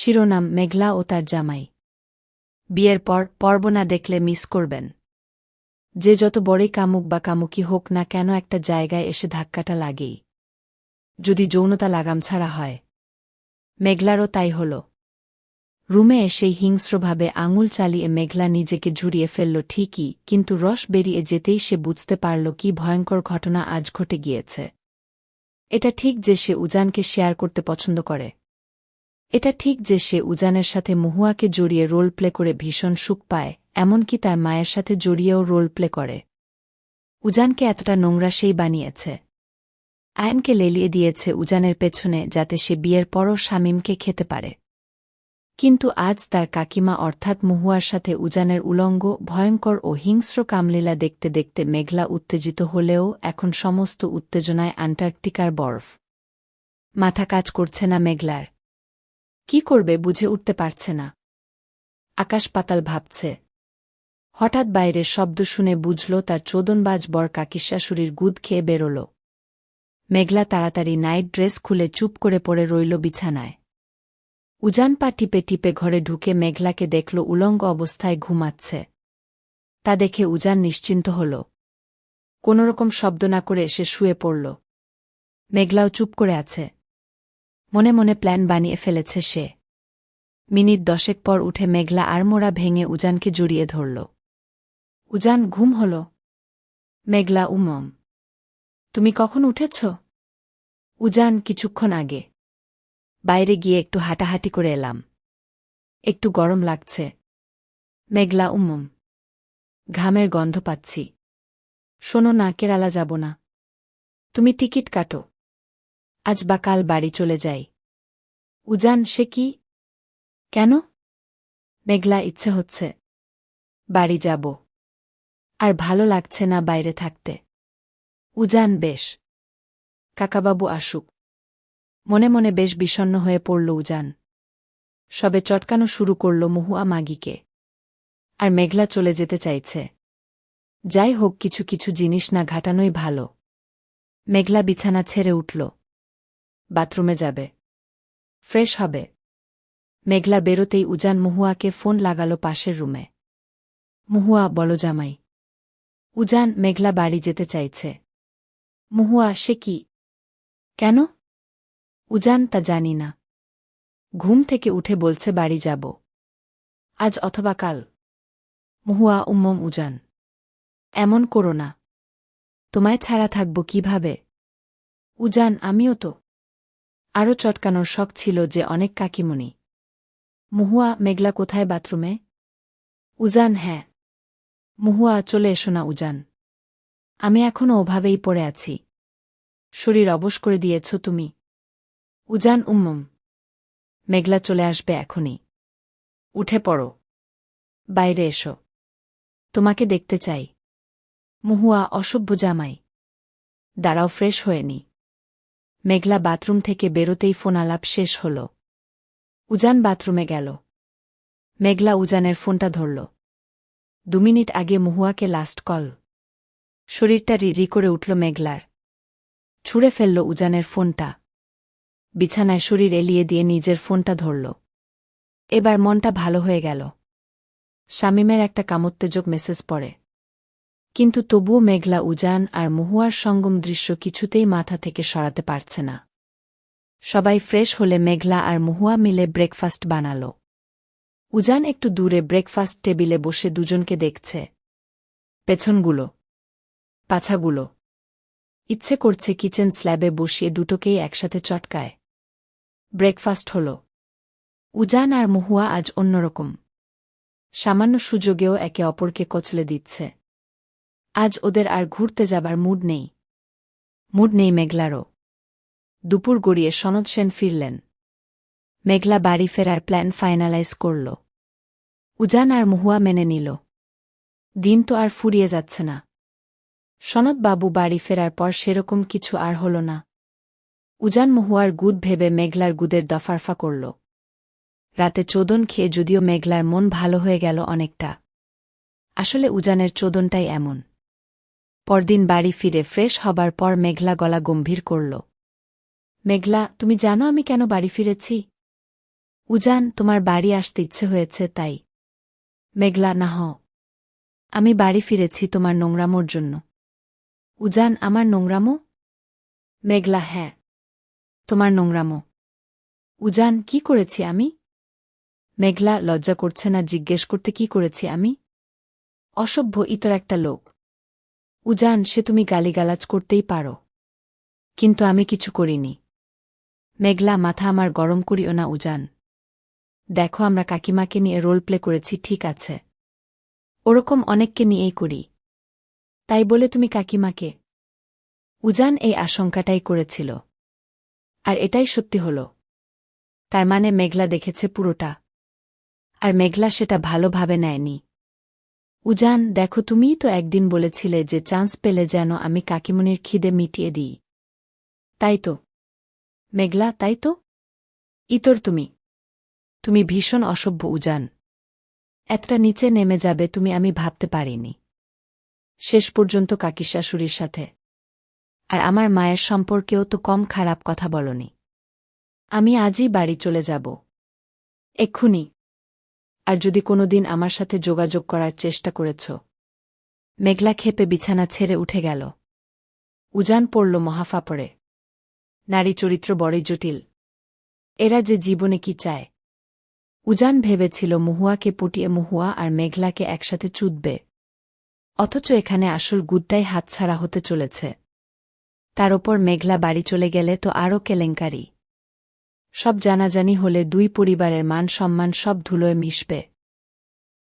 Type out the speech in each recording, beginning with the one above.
শিরোনাম মেঘলা ও তার জামাই। বিয়ের পর পর্ব না দেখলে মিস করবেন। যে যত বড়ই কামুক বা কামুকি হোক না কেন একটা জায়গায় এসে ধাক্কাটা লাগেই। যদি যৌনতা লাগাম ছাড়া হয়। মেঘলারও তাই হল। রুমে এসেই হিংস্রভাবে আঙুল চালিয়ে মেঘলা নিজেকে ঝুরিয়ে ফেলল ঠিকই, কিন্তু রস বেরিয়ে যেতেই সে বুঝতে পারল কি ভয়ঙ্কর ঘটনা আজ ঘটে গিয়েছে। এটা ঠিক যে সে উজানকে শেয়ার করতে পছন্দ করে। এটা ঠিক যে সে উজানের সাথে মহুয়াকে জড়িয়ে রোল প্লে করে ভীষণ সুখ পায়, এমনকি তার মায়ের সাথে জড়িয়েও রোল প্লে করে। উজানকে এতটা নোংরা সেই বানিয়েছে। আয়নকে লেলিয়ে দিয়েছে উজানের পেছনে যাতে সে বিয়ের পরও শামীমকে খেতে পারে। কিন্তু আজ তার কাকিমা অর্থাৎ মহুয়ার সাথে উজানের উলঙ্গ, ভয়ঙ্কর ও হিংস্র কামলীলা দেখতে দেখতে মেঘলা উত্তেজিত হলেও এখন সমস্ত উত্তেজনায় আন্টার্কটিকার বরফ। মাথা কাজ করছে না মেঘলার। কি করবে বুঝে উঠতে পারছে না। আকাশ পাতাল ভাবছে। হঠাৎ বাইরের শব্দ শুনে বুঝল তার চোদনবাজ বর কাকিশাশুড়ির গুদ খেয়ে বেরোল। মেঘলা তাড়াতাড়ি নাইট ড্রেস খুলে চুপ করে পড়ে রইল বিছানায়। উজান পা টিপে টিপে ঘরে ঢুকে মেঘলাকে দেখল উলঙ্গ অবস্থায় ঘুমাচ্ছে। তা দেখে উজান নিশ্চিন্ত হল। কোনোরকম শব্দ না করে এসে শুয়ে পড়ল। মেঘলাও চুপ করে আছে। মনে মনে প্ল্যান বানিয়ে ফেলেছে সে। মিনিট দশেক পর উঠে মেঘলা আড়মোড়া ভেঙে উজানকে জড়িয়ে ধরল। উজান, ঘুম হল। মেঘলা উমম। তুমি কখন উঠেছ? উজান কিছুক্ষণ আগে। বাইরে গিয়ে একটু হাঁটাহাঁটি করে এলাম। একটু গরম লাগছে। মেঘলা উমম। ঘামের গন্ধ পাচ্ছি। শোনো না, কেরালা যাব না। তুমি টিকিট কাটো। আজ বা কাল বাড়ি চলে যাই। উজান, সে কি? কেন? মেঘলা, ইচ্ছে হচ্ছে। বাড়ি যাব। আর ভালো লাগছে না বাইরে থাকতে। উজান, বেশ। কাকাবাবু আসুক। মনে মনে বেশ বিষণ্ন হয়ে পড়ল উজান। সবে চটকানো শুরু করল মহুয়া মাগিকে। আর মেঘলা চলে যেতে চাইছে। যাই হোক, কিছু কিছু জিনিস না ঘাটানোই ভালো। মেঘলা বিছানা ছেড়ে উঠল। বাথরুমে যাবে। ফ্রেশ হবে। মেঘলা বেরোতেই উজান মহুয়াকে ফোন লাগালো পাশের রুমে। মহুয়া, বলো জামাই। উজান মেঘলা বাড়ি যেতে চাইছে। মহুয়া, সে কি? কেন? উজান তা জানি না। ঘুম থেকে উঠে বলছে, বাড়ি যাব। আজ অথবা কাল। মহুয়া, উম্মম, উজান। এমন করো না। তোমায় ছাড়া থাকব কীভাবে? উজান, আমিও তো। আরও চটকানোর শখ ছিল যে অনেক কাকিমুনি। মহুয়া, মেঘলা কোথায় বাথরুমে? উজান হ্যাঁ। মহুয়া, চলে এসো না, উজান। আমি এখনও ওভাবেই পড়ে আছি। শরীর অবশ করে দিয়েছ তুমি। উজান, উম্মম। মেঘলা চলে আসবে এখনই। উঠে পড়ো। বাইরে এসো। তোমাকে দেখতে চাই। মহুয়া, অসভ্য জামাই। দাঁড়াও, ফ্রেশ হয়নি মেঘলা বাথরুম থেকে বেরোতেই ফোন আলাপ শেষ হল। উজান বাথরুমে গেল। মেঘলা উজানের ফোনটা ধরল। দু মিনিট আগে মহুয়াকে লাস্ট কল শরীরটা রি করে উঠল মেঘলার। ছুঁড়ে ফেলল উজানের ফোনটা। বিছানায় শরীর এলিয়ে দিয়ে নিজের ফোনটা ধরল। এবার মনটা ভালো হয়ে গেল। শামীমের একটা কামোত্তেজক মেসেজ পড়ে। কিন্তু তবুও মেঘলা উজান আর মহুয়ার সঙ্গম দৃশ্য কিছুতেই মাথা থেকে সরাতে পারছে না। সবাই ফ্রেশ হলে মেঘলা আর মহুয়া মিলে ব্রেকফাস্ট বানাল। উজান একটু দূরে ব্রেকফাস্ট টেবিলে বসে দুজনকে দেখছে। পেছনগুলো। পাছাগুলো। ইচ্ছে করছে কিচেন স্ল্যাবে বসিয়ে দুটোকেই একসাথে চটকায়। ব্রেকফাস্ট হল। উজান আর মহুয়া আজ অন্যরকম। সামান্য সুযোগেও একে অপরকে কচলে দিচ্ছে। আজ ওদের আর ঘুরতে যাবার মুড নেই। মুড নেই মেঘলারও। দুপুর গড়িয়ে সনদ সেন ফিরলেন। মেঘলা বাড়ি ফেরার প্ল্যান ফাইনালাইজ করল। উজান আর মহুয়া মেনে নিল। দিন তো আর ফুরিয়ে যাচ্ছে না। সনদবাবু বাড়ি ফেরার পর সেরকম কিছু আর হল না। উজান মহুয়ার গুদ ভেবে মেঘলার গুদের দফারফা করল। রাতে চোদন খেয়ে যদিও মেঘলার মন ভালো হয়ে গেল অনেকটা। আসলে উজানের চোদনটাই এমন। পরদিন বাড়ি ফিরে ফ্রেশ হবার পর মেঘলা গলা গম্ভীর করল। মেঘলা, তুমি জানো আমি কেন বাড়ি ফিরেছি? উজান, তোমার বাড়ি আসতে ইচ্ছে হয়েছে, তাই। মেঘলা, না হও। আমি বাড়ি ফিরেছি তোমার নোংরামোর জন্য। উজান, আমার নোংরামো? মেঘলা হ্যাঁ তোমার নোংরামো। উজান, কি করেছি আমি? মেঘলা, লজ্জা করছে না, জিজ্ঞেস করতে কি করেছি আমি? অসভ্য, ইতর একটা লোক। উজান, সে তুমি গালিগালাজ করতেই পারো। কিন্তু আমি কিছু করিনি। মেঘলা, মাথা আমার গরম করিও না উজান। দেখো আমরা কাকিমাকে নিয়ে রোল প্লে করেছি, ঠিক আছে। ওরকম অনেককে নিয়েই করি। তাই বলে তুমি কাকিমাকে। উজান এই আশঙ্কাটাই করেছিল। আর এটাই সত্যি হল। তার মানে মেঘলা দেখেছে পুরোটা। আর মেঘলা সেটা ভালোভাবে নেয়নি। উজান, দেখো তুমিই তো একদিন বলেছিলে যে চান্স পেলে যেন আমি কাকিমনির খিদে মিটিয়ে দিই। তাই তো। মেঘলা, তাই তো? ইতর তুমি। তুমি ভীষণ অসভ্য, উজান। এতটা নিচে নেমে যাবে তুমি আমি ভাবতে পারিনি। শেষ পর্যন্ত কাকি শাশুড়ির সাথে। আর আমার মায়ের সম্পর্কেও তো কম খারাপ কথা বলনি। আমি আজই বাড়ি চলে যাব। এক্ষুনি। আর যদি কোনোদিন আমার সাথে যোগাযোগ করার চেষ্টা করেছ। মেঘলা খেপে বিছানা ছেড়ে উঠে গেল। উজান পড়ল মহাফাপড়ে। নারী চরিত্র বড়ই জটিল। এরা যে জীবনে কি চায়। উজান ভেবেছিল মহুয়াকে পুটিয়ে মহুয়া আর মেঘলাকে একসাথে চুদবে। অথচ এখানে আসল গুডটাই হাতছাড়া হতে চলেছে। তার ওপর মেঘলা বাড়ি চলে গেলে তো আরও কেলেঙ্কারি। সব জানাজানি হলে দুই পরিবারের মান সম্মান সব ধুলোয় মিশবে।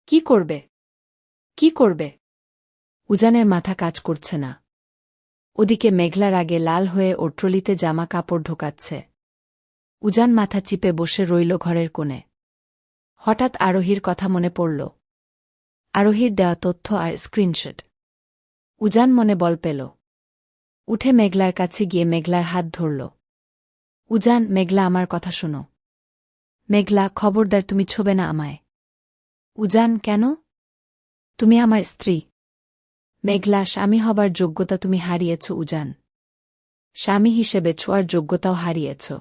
কি করবে? কি করবে? উজানের মাথা কাজ করছে না। ওদিকে মেঘলার আগে লাল হয়ে ওর ট্রলিতে জামা কাপড় ঢোকাচ্ছে। উজান মাথা চিপে বসে রইল ঘরের কোণে। হঠাৎ আরোহীর কথা মনে পড়ল। আরোহীর দেওয়া তথ্য আর স্ক্রিনশট। উজান মনে বল পেল। উঠে মেঘলার কাছে গিয়ে মেঘলার হাত ধরল। উজান, মেঘলা, আমার কথা শোনো। মেঘলা, খবরদার, তুমি ছোবে না আমায়। উজান, কেন? তুমি আমার স্ত্রী। মেঘলা, স্বামী হবার যোগ্যতা তুমি হারিয়েছ, উজান। স্বামী হিসেবে ছোঁয়ার যোগ্যতাও হারিয়েছ।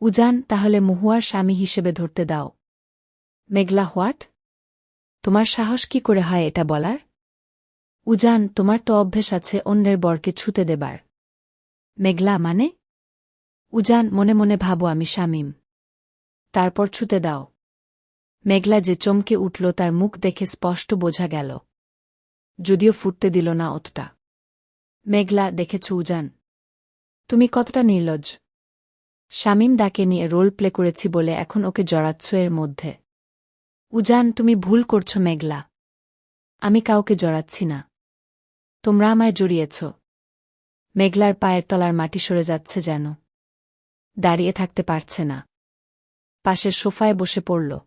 উজান, তাহলে মহুয়ার স্বামী হিসেবে ধরতে দাও। মেঘলা, হোয়াট? তোমার সাহস কি করে হয় এটা বলার? উজান, তোমার তো অভ্যেস আছে অন্যের বরকে ছুতে দেবার। মেঘলা মানে? উজান, মনে মনে ভাবো আমি শামিম। তারপর ছুতে দাও। মেঘলা যে চমকে উঠল তার মুখ দেখে স্পষ্ট বোঝা গেল। যদিও ফুটতে দিল না অতটা মেঘলা, দেখেছ উজান? তুমি কতটা নির্লজ্জ। শামিম দাকে নিয়ে রোল প্লে করেছি বলে এখন ওকে জড়াচ্ছ এর মধ্যে। উজান, তুমি ভুল করছ মেঘলা। আমি কাউকে জড়াচ্ছি না। তোমরা আমায় জড়িয়েছ। মেঘলার পায়ের তলার মাটি সরে যাচ্ছে যেন। দাঁড়িয়ে থাকতে পারছে না। পাশের সোফায় বসে পড়ল।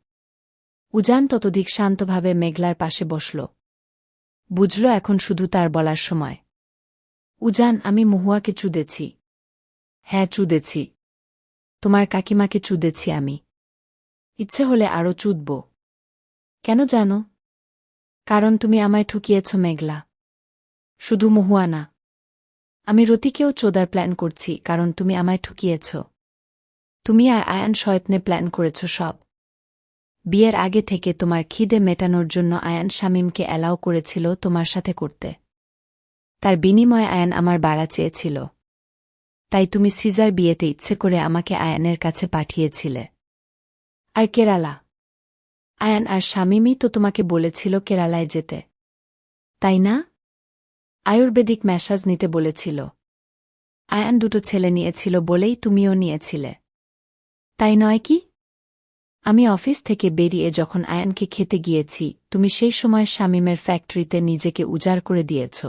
উজান ততধিক শান্তভাবে মেঘলার পাশে বসল। বুঝল এখন শুধু তার বলার সময়। উজান, আমি মহুয়াকে চুদেছি। হ্যাঁ চুদেছি। তোমার কাকিমাকে চুদেছি আমি। ইচ্ছে হলে আরও চুদব। কেন জানো? কারণ তুমি আমায় ঠুকিয়েছ মেঘলা। শুধু মহুয়া না। আমি রতিকেও চোদার প্ল্যান করছি, কারণ তুমি আমায় ঠুকিয়েছ। তুমি আর আয়ান শয়তনে প্ল্যান করেছ সব। বিয়ের আগে থেকে তোমার খিদে মেটানোর জন্য আয়ান শামীমকে অ্যালাও করেছিল তোমার সাথে করতে। তার বিনিময়ে আয়ান আমার বাড়া চেয়েছিল। তাই তুমি সিজার বিয়েতে ইচ্ছে করে আমাকে আয়ানের কাছে পাঠিয়েছিলে। আর কেরালা। আয়ান আর শামীমই তো তোমাকে বলেছিল কেরালায় যেতে। তাই না? আয়ুর্বেদিক ম্যাসাজ নিতে বলেছিল। আয়ান দুটো ছেলে নিয়েছিল বলেই তুমিও নিয়েছিলে। তাই নয় কি? আমি অফিস থেকে বেরিয়ে যখন আয়ানকে খেতে গিয়েছি তুমি সেই সময় শামীমের ফ্যাক্টরিতে নিজেকে উজাড় করে দিয়েছ।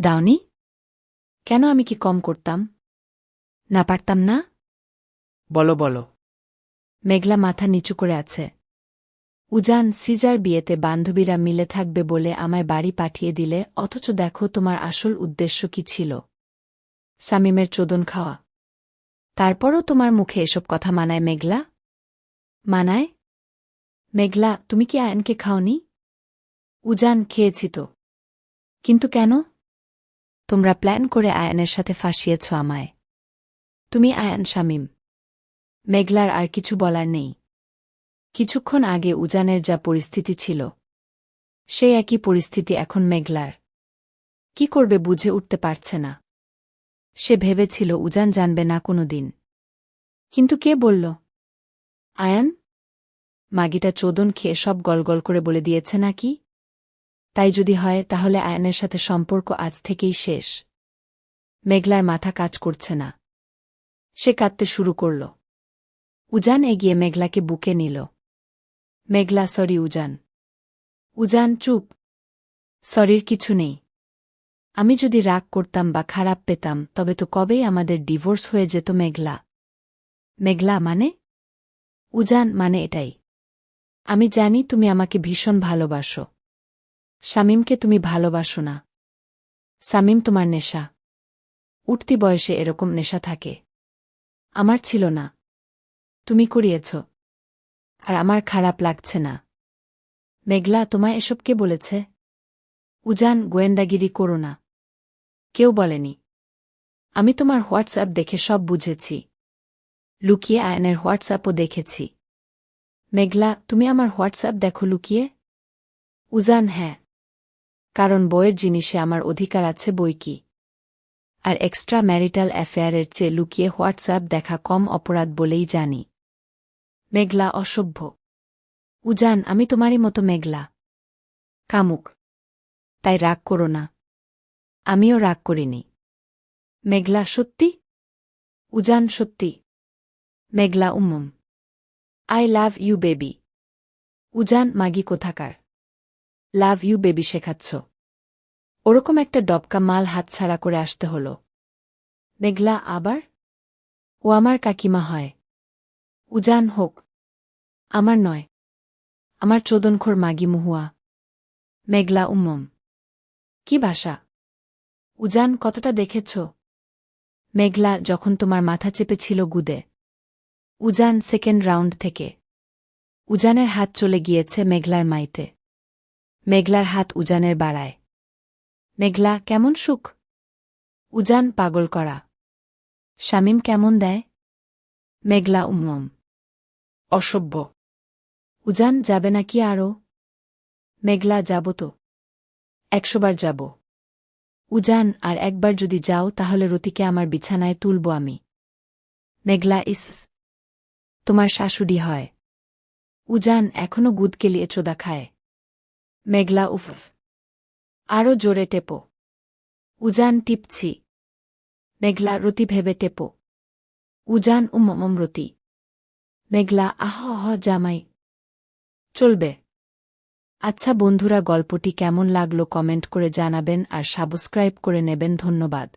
দাওনি? কেন আমি কি কম করতাম? না পারতাম না? বলো বলো। মেঘলা মাথা নিচু করে আছে। উজান সিজার বিয়েতে বান্ধবীরা মিলে থাকবে বলে আমায় বাড়ি পাঠিয়ে দিলে অথচ দেখো তোমার আসল উদ্দেশ্য কি ছিল। শামীমের চোদন খাওয়া। তারপরও তোমার মুখে এসব কথা মানায় মেঘলা? মানায়? মেঘলা, তুমি কি আয়নকে খাওনি? উজান, খেয়েছি তো। কিন্তু কেন? তোমরা প্ল্যান করে আয়নের সাথে ফাঁসিয়েছ আমায়। তুমি আয়ান শামীম। মেঘলার আর কিছু বলার নেই। কিছুক্ষণ আগে উজানের যা পরিস্থিতি ছিল, সেই একই পরিস্থিতি এখন মেঘলার। কি করবে বুঝে উঠতে পারছে না। সে ভেবেছিল উজান জানবে না কোনো দিন কিন্তু কে বলল? আয়ান? মাগিটা চোদন খেয়ে সব গলগল করে বলে দিয়েছে নাকি? তাই যদি হয়, তাহলে আয়ানের সাথে সম্পর্ক আজ থেকেই শেষ। মেঘলার মাথা কাজ করছে না। সে কাঁদতে শুরু করল। উজান এগিয়ে মেঘলাকে বুকে নিল। মেঘলা, সরি উজান। উজান, চুপ। সরির কিছু নেই। আমি যদি রাগ করতাম বা খারাপ পেতাম, তবে তো কবেই আমাদের ডিভোর্স হয়ে যেত মেঘলা। মেঘলা মানে? উজান মানে এটাই। আমি জানি তুমি আমাকে ভীষণ ভালোবাসো। শামীমকে তুমি ভালোবাসো না। শামীম তোমার নেশা। উঠতি বয়সে এরকম নেশা থাকে। আমার ছিল না। তুমি করিয়েছ আর আমার খারাপ লাগছে না। মেঘলা, তোমায় এসব কে বলেছে? উজান গোয়েন্দাগিরি করো না। কেউ বলেনি, আমি তোমার হোয়াটসঅ্যাপ দেখে সব বুঝেছি। লুকিয়ে আয়নের হোয়াটসঅ্যাপও দেখেছি। মেঘলা, তুমি আমার হোয়াটসঅ্যাপ দেখো লুকিয়ে? উজান হ্যাঁ। কারণ বইয়ের জিনিসে আমার অধিকার আছে বই কি? আর এক্সট্রা ম্যারিটাল অ্যাফেয়ারের চেয়ে লুকিয়ে হোয়াটসঅ্যাপ দেখা কম অপরাধ বলেই জানি। মেঘলা, অসভ্য। উজান, আমি তোমারই মতো মেঘলা। কামুক। তাই রাগ করো না। আমিও রাগ করিনি। মেঘলা সত্যি? উজান সত্যি? Meghla um. I love you baby. Ujan, মাগি কোথাকার? লাভ ইউ বেবি শেখাচ্ছ। ওরকম একটা ডবকা মাল হাতছাড়া করে আসতে হল। মেঘলা, আবার? ও আমার কাকিমা হয়। উজান হোক। আমার নয়। আমার চোদনখোর মাগি মুহুয়া। মেঘলা উম্মম। কি ভাষা? উজান, কতটা দেখেছ? মেঘলা, যখন তোমার মাথা চেপেছিল গুদে। উজান সেকেন্ড রাউন্ড থেকে। উজানের হাত চলে গিয়েছে মেঘলার মাইতে। মেঘলার হাত উজানের বাড়ায়। মেঘলা, কেমন সুখ? উজান, পাগল করা। শামীম, কেমন দেয়? মেঘলা, উম্মম। অসভ্য। উজান, যাবে নাকি আরও মেঘলা, যাব তো। একশোবার যাব। উজান, আর একবার যদি যাও, তাহলে রতিকে আমার বিছানায় তুলব আমি। মেঘলা ইস, তোমার শাশুড়ি হয়। উজান, এখনও গুদ কেলিয়ে চোদা খায়। মেঘলা উফ আরও জোরে টেপো। উজান, টিপছি। মেঘলা, রতি ভেবে টেপো। উজান, উম্মম, রতি। মেঘলা, আহ আহ, জামাই। চলবে। আচ্ছা বন্ধুরা গল্পটি কেমন লাগল কমেন্ট করে জানাবেন আর সাবস্ক্রাইব করে নেবেন ধন্যবাদ।